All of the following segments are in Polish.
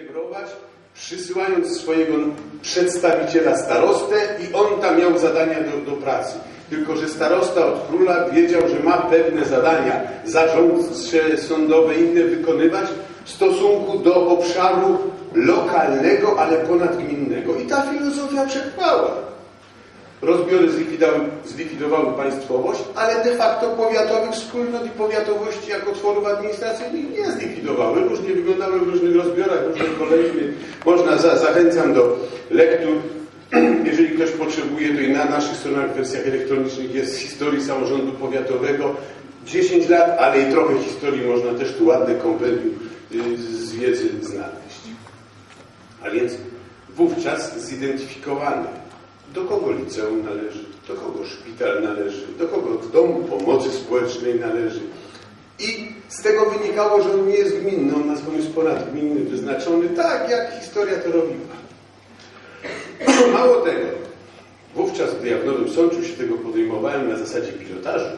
zintegrować, przysyłając swojego przedstawiciela starostę i on tam miał zadania do, do pracy. Tylko, że starosta od króla wiedział, że ma pewne zadania zarządcze, sądowe, inne wykonywać w stosunku do obszaru lokalnego, ale ponadgminnego. I ta filozofia przetrwała. Rozbiory zlikwidowały, zlikwidowały państwowość, ale de facto powiatowych wspólnot i powiatowości jako tworów administracyjnych nie zlikwidowały. Różnie wyglądały w różnych rozbiorach, różne kolejny. Można, za, zachęcam do lektur. Jeżeli ktoś potrzebuje, to i na naszych stronach w wersjach elektronicznych jest historii samorządu powiatowego. 10 lat, ale i trochę historii można też tu ładne kompendium y, z wiedzy znaleźć. A więc wówczas zidentyfikowano do kogo liceum należy, do kogo szpital należy, do kogo w domu pomocy społecznej należy. I z tego wynikało, że on nie jest gminny, on natomiast jest ponadgminny, wyznaczony tak, jak historia to robiła. Mało tego, wówczas, gdy ja w Nowym Sączu się tego podejmowałem na zasadzie pilotażu,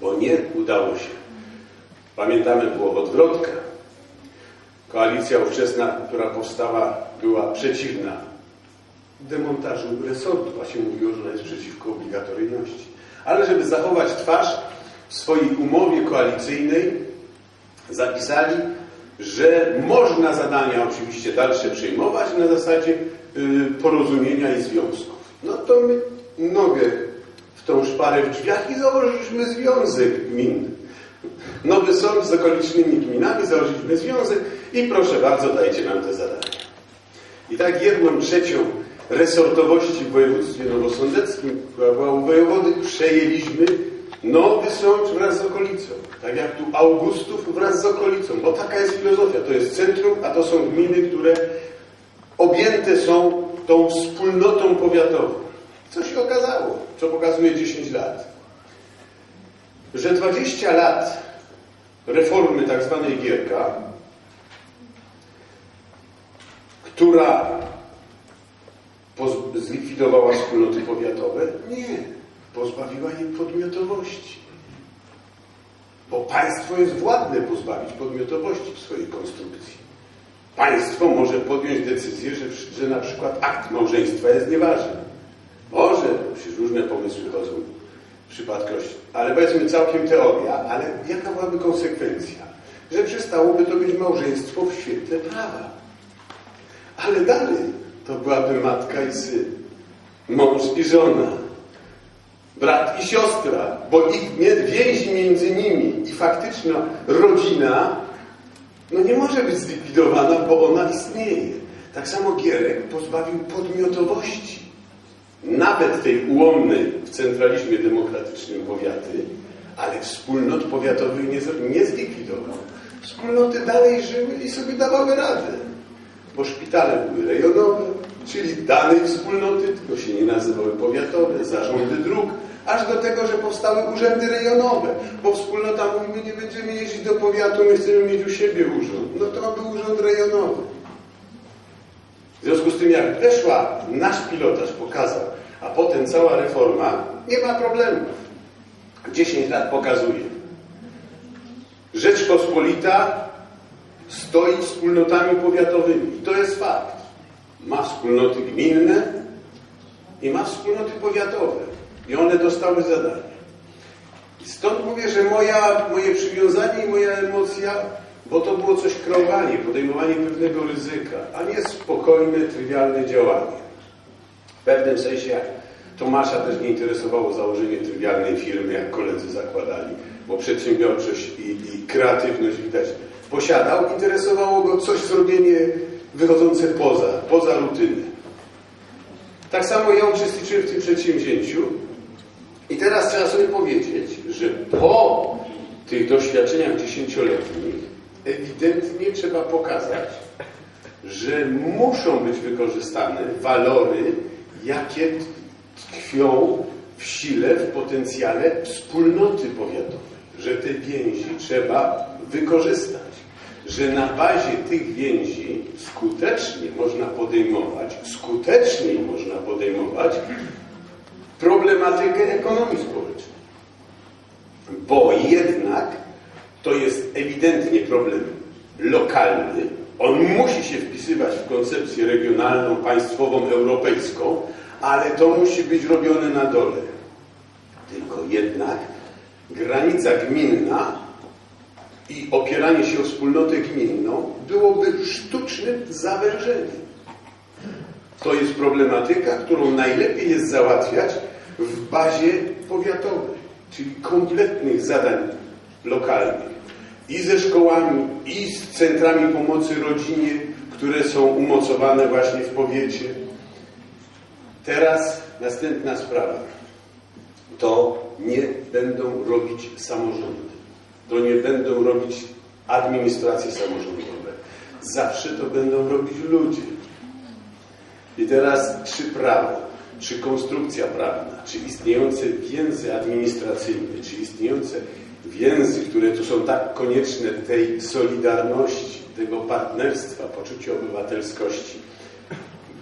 bo nie udało się. Pamiętamy, było odwrotka. Koalicja ówczesna, która powstała, była przeciwna demontażu resortu, a się mówiło, że ona jest przeciwko obligatoryjności. Ale żeby zachować twarz, w swojej umowie koalicyjnej zapisali, że można zadania oczywiście dalsze przejmować na zasadzie y, porozumienia i związków. No to my nogę w tą szparę w drzwiach i założyliśmy związek gmin. Nowy sąd z okolicznymi gminami, założyliśmy związek i proszę bardzo, dajcie nam te zadania. I tak jedną trzecią resortowości w województwie nowosądeckim, która była u wojewody, przejęliśmy Nowy Sącz wraz z okolicą. Tak jak tu Augustów wraz z okolicą, bo taka jest filozofia. To jest centrum, a to są gminy, które objęte są tą wspólnotą powiatową. Co się okazało, co pokazuje 10 lat? Że 20 lat reformy tak zwanej Gierka, która zlikwidowała wspólnoty powiatowe? Nie. Pozbawiła je podmiotowości. Bo państwo jest władne pozbawić podmiotowości w swojej konstrukcji. Państwo może podjąć decyzję, że, że na przykład akt małżeństwa jest nieważny. Może, przecież różne pomysły chodzą w przypadkości, ale powiedzmy całkiem teoria, ale jaka byłaby konsekwencja? Że przestałoby to być małżeństwo w świetle prawa. Ale dalej, to byłaby matka i syn, mąż i żona, brat i siostra, bo ich więź między nimi i faktyczna rodzina no nie może być zlikwidowana, bo ona istnieje. Tak samo Gierek pozbawił podmiotowości, nawet tej ułomnej w centralizmie demokratycznym powiaty, ale wspólnot powiatowych nie, nie zlikwidował. Wspólnoty dalej żyły i sobie dawały radę bo szpitale były rejonowe, czyli danej wspólnoty, tylko się nie nazywały powiatowe, zarządy dróg, aż do tego, że powstały urzędy rejonowe, bo wspólnota mówi, my nie będziemy jeździć do powiatu, my chcemy mieć u siebie urząd. No to był urząd rejonowy. W związku z tym, jak weszła, nasz pilotaż pokazał, a potem cała reforma, nie ma problemu. 10 lat pokazuje. Rzeczpospolita stoi wspólnotami powiatowymi. I to jest fakt. Ma wspólnoty gminne i ma wspólnoty powiatowe. I one dostały zadania. I stąd mówię, że moja, moje przywiązanie i moja emocja, bo to było coś kreowanie, podejmowanie pewnego ryzyka, a nie spokojne, trywialne działanie. W pewnym sensie Tomasza też nie interesowało założenie trywialnej firmy, jak koledzy zakładali, bo przedsiębiorczość i, i kreatywność widać posiadał, interesowało go coś zrobienie wychodzące poza, poza rutynę. Tak samo ja uczestniczyłem w tym przedsięwzięciu i teraz trzeba sobie powiedzieć, że po tych doświadczeniach dziesięcioletnich ewidentnie trzeba pokazać, że muszą być wykorzystane walory, jakie tkwią w sile, w potencjale wspólnoty powiatowej, że te więzi trzeba wykorzystać że na bazie tych więzi skutecznie można podejmować, skuteczniej można podejmować problematykę ekonomii społecznej. Bo jednak to jest ewidentnie problem lokalny, On musi się wpisywać w koncepcję regionalną, państwową, europejską, ale to musi być robione na dole. Tylko jednak granica gminna i opieranie się o wspólnotę gminną byłoby sztucznym zawężeniem. To jest problematyka, którą najlepiej jest załatwiać w bazie powiatowej, czyli kompletnych zadań lokalnych. I ze szkołami, i z centrami pomocy rodzinie, które są umocowane właśnie w powiecie. Teraz następna sprawa. To nie będą robić samorządy. To nie będą robić administracje samorządowe. Zawsze to będą robić ludzie. I teraz czy prawo, czy konstrukcja prawna, czy istniejące więzy administracyjne, czy istniejące więzy, które tu są tak konieczne tej solidarności, tego partnerstwa, poczucia obywatelskości,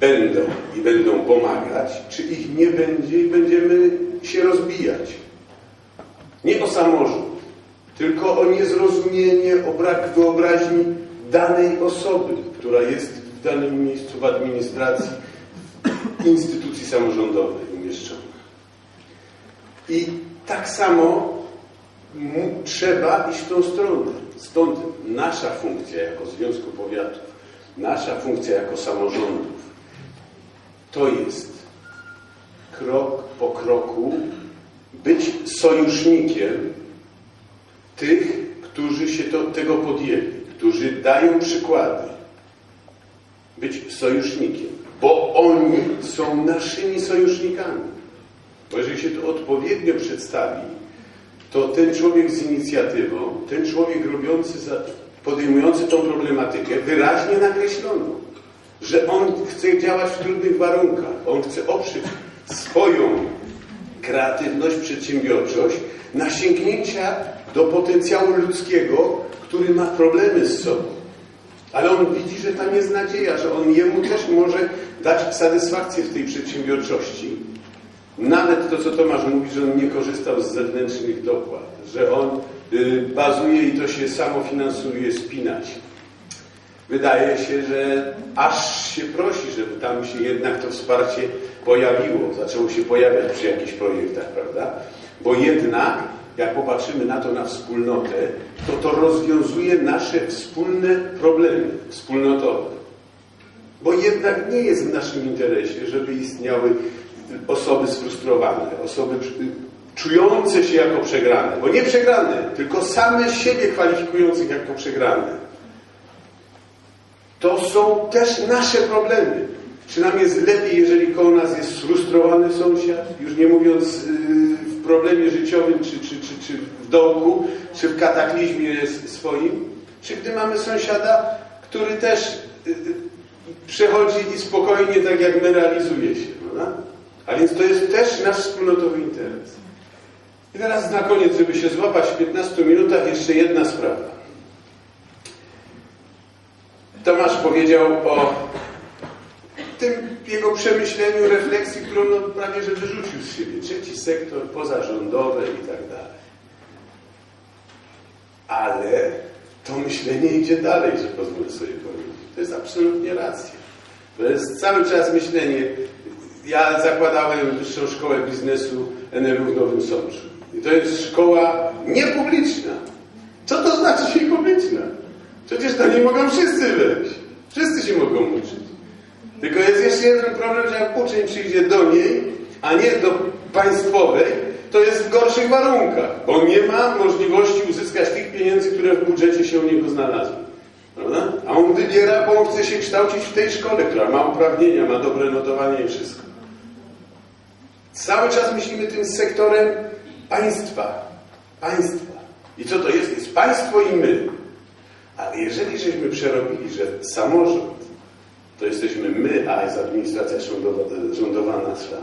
będą i będą pomagać, czy ich nie będzie i będziemy się rozbijać. Nie o samorząd, tylko o niezrozumienie, o brak wyobraźni danej osoby, która jest w danym miejscu w administracji, w instytucji samorządowej umieszczona. I tak samo trzeba iść w tą stronę. Stąd nasza funkcja jako Związku Powiatów, nasza funkcja jako samorządów, to jest krok po kroku być sojusznikiem tych, którzy się to, tego podjęli, którzy dają przykłady. Być sojusznikiem, bo oni są naszymi sojusznikami. Bo jeżeli się to odpowiednio przedstawi, to ten człowiek z inicjatywą, ten człowiek robiący, za, podejmujący tą problematykę, wyraźnie nakreślono, że on chce działać w trudnych warunkach, on chce oprzeć swoją kreatywność, przedsiębiorczość na sięgnięcia do potencjału ludzkiego, który ma problemy z sobą. Ale on widzi, że tam jest nadzieja, że on jemu też może dać satysfakcję w tej przedsiębiorczości. Nawet to, co Tomasz mówi, że on nie korzystał z zewnętrznych dopłat, że on y, bazuje i to się samo finansuje spinać. Wydaje się, że aż się prosi, żeby tam się jednak to wsparcie pojawiło, zaczęło się pojawiać przy jakichś projektach, prawda? Bo jednak, jak popatrzymy na to na wspólnotę, to to rozwiązuje nasze wspólne problemy wspólnotowe. Bo jednak nie jest w naszym interesie, żeby istniały osoby sfrustrowane, osoby czujące się jako przegrane. Bo nie przegrane, tylko same siebie kwalifikujących jako przegrane. To są też nasze problemy. Czy nam jest lepiej, jeżeli koło nas jest sfrustrowany sąsiad, już nie mówiąc w problemie życiowym, czy, czy, czy, czy w dołku, czy w kataklizmie swoim, czy gdy mamy sąsiada, który też przechodzi i spokojnie, tak jak my, realizuje się. Prawda? A więc to jest też nasz wspólnotowy interes. I teraz na koniec, żeby się złapać w 15 minutach, jeszcze jedna sprawa. Tomasz powiedział o tym jego przemyśleniu, refleksji, którą no prawie że wyrzucił z siebie. Trzeci sektor, pozarządowe i tak dalej. Ale to myślenie idzie dalej, że pozwolę sobie powiedzieć. To jest absolutnie racja. To jest cały czas myślenie. Ja zakładałem Wyższą Szkołę Biznesu NRU w Nowym Sączu. I to jest szkoła niepubliczna. Co to znaczy publiczna? Przecież to nie mogą wszyscy wejść. Wszyscy się mogą uczyć. Tylko jest jeszcze jeden problem, że jak uczeń przyjdzie do niej, a nie do państwowej, to jest w gorszych warunkach, bo nie ma możliwości uzyskać tych pieniędzy, które w budżecie się u niego znalazły. Prawda? A on wybiera, bo on chce się kształcić w tej szkole, która ma uprawnienia, ma dobre notowanie i wszystko. Cały czas myślimy tym sektorem państwa. Państwa. I co to jest? Jest państwo i my. Ale jeżeli żeśmy przerobili, że samorząd to jesteśmy my, a jest administracja rządowa, nasza,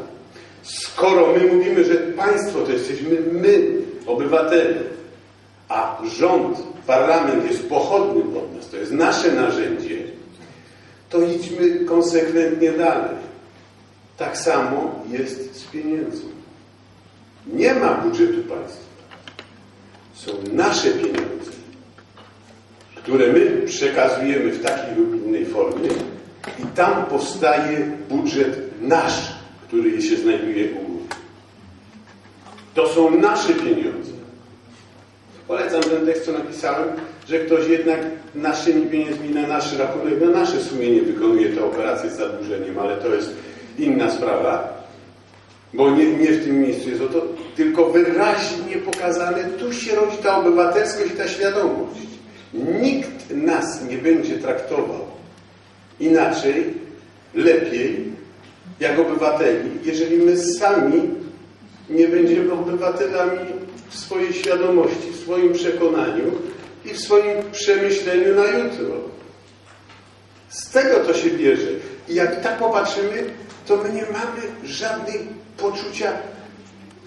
skoro my mówimy, że państwo to jesteśmy my, obywatele, a rząd, parlament jest pochodnym od nas, to jest nasze narzędzie, to idźmy konsekwentnie dalej. Tak samo jest z pieniędzmi. Nie ma budżetu państwa. Są nasze pieniądze które my przekazujemy w takiej lub innej formie i tam powstaje budżet nasz, który się znajduje u góry. To są nasze pieniądze. Polecam ten tekst, co napisałem, że ktoś jednak naszymi pieniędzmi na nasz rachunek, na nasze sumienie wykonuje tę operację z zadłużeniem, ale to jest inna sprawa, bo nie, nie w tym miejscu jest o to, tylko wyraźnie pokazane, tu się rodzi ta obywatelskość i ta świadomość. Nikt nas nie będzie traktował inaczej, lepiej, jak obywateli, jeżeli my sami nie będziemy obywatelami w swojej świadomości, w swoim przekonaniu i w swoim przemyśleniu na jutro. Z tego to się bierze. I jak tak popatrzymy, to my nie mamy żadnej poczucia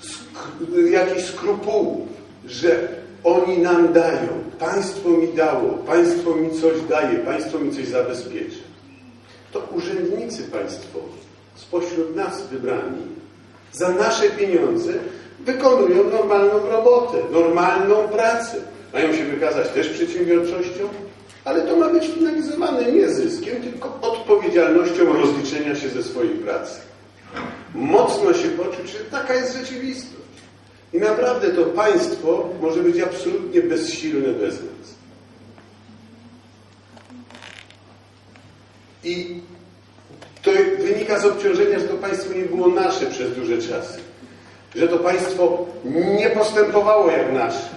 sk- jakichś skrupułów, że oni nam dają, państwo mi dało, państwo mi coś daje, państwo mi coś zabezpiecza. To urzędnicy państwowi, spośród nas wybrani, za nasze pieniądze wykonują normalną robotę, normalną pracę. Mają się wykazać też przedsiębiorczością, ale to ma być finalizowane nie zyskiem, tylko odpowiedzialnością rozliczenia się ze swojej pracy. Mocno się poczuć, że taka jest rzeczywistość. I naprawdę to państwo może być absolutnie bezsilne bez nas. I to wynika z obciążenia, że to państwo nie było nasze przez duże czasy. Że to państwo nie postępowało jak nasze.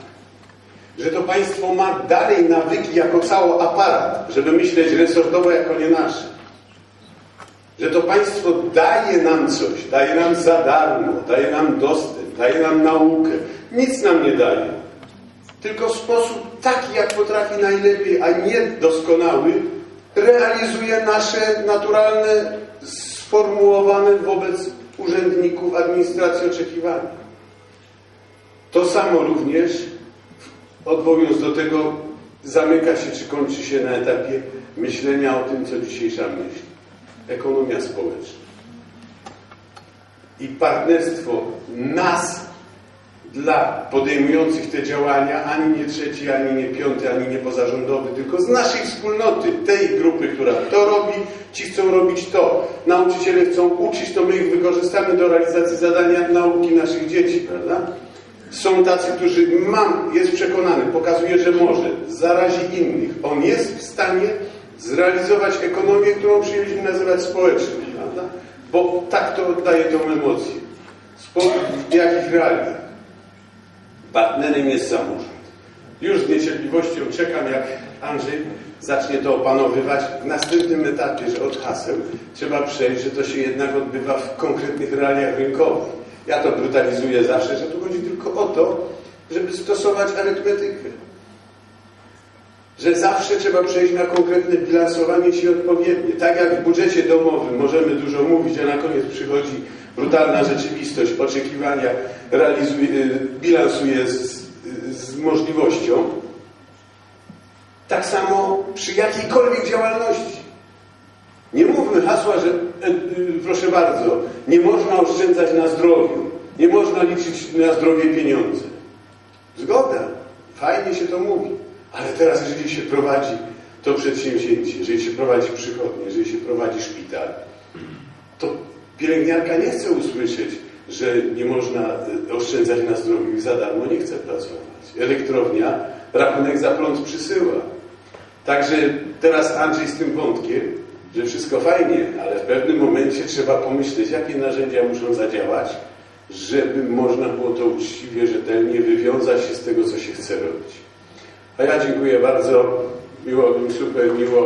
Że to państwo ma dalej nawyki jako cały aparat, żeby myśleć resortowo jako nie nasze. Że to państwo daje nam coś, daje nam za darmo, daje nam dostęp, daje nam naukę. Nic nam nie daje. Tylko sposób taki, jak potrafi najlepiej, a nie doskonały, realizuje nasze naturalne, sformułowane wobec urzędników administracji oczekiwania. To samo również, odwołując do tego, zamyka się czy kończy się na etapie myślenia o tym, co dzisiejsza myśl. Ekonomia społeczna. I partnerstwo nas dla podejmujących te działania, ani nie trzeci, ani nie piąty, ani nie pozarządowy, tylko z naszej wspólnoty, tej grupy, która to robi, ci chcą robić to. Nauczyciele chcą uczyć, to my ich wykorzystamy do realizacji zadania nauki naszych dzieci, prawda? Są tacy, którzy mam, jest przekonany, pokazuje, że może, zarazi innych. On jest w stanie zrealizować ekonomię, którą przyjęliśmy nazywać społeczną? Bo tak to oddaje tą emocję. W jakich realiach? Partnerem jest samorząd. Już z niecierpliwością czekam, jak Andrzej zacznie to opanowywać w następnym etapie, że od haseł trzeba przejść, że to się jednak odbywa w konkretnych realiach rynkowych. Ja to brutalizuję zawsze, że tu chodzi tylko o to, żeby stosować arytmetykę. Że zawsze trzeba przejść na konkretne bilansowanie się odpowiednie. Tak jak w budżecie domowym możemy dużo mówić, a na koniec przychodzi brutalna rzeczywistość, oczekiwania realizuje, bilansuje z, z możliwością. Tak samo przy jakiejkolwiek działalności. Nie mówmy hasła, że e, e, proszę bardzo, nie można oszczędzać na zdrowiu, nie można liczyć na zdrowie pieniądze. Zgoda, fajnie się to mówi, ale teraz jeżeli się prowadzi to przedsięwzięcie, jeżeli się prowadzi przychodnie, jeżeli się prowadzi szpital, to pielęgniarka nie chce usłyszeć, że nie można e, oszczędzać na zdrowiu i za darmo nie chce pracować. Elektrownia rachunek za prąd przysyła. Także teraz Andrzej z tym wątkiem, że wszystko fajnie, ale w pewnym momencie trzeba pomyśleć, jakie narzędzia muszą zadziałać, żeby można było to uczciwie, rzetelnie wywiązać się z tego, co się chce robić. A ja dziękuję bardzo. Miło mi super, miło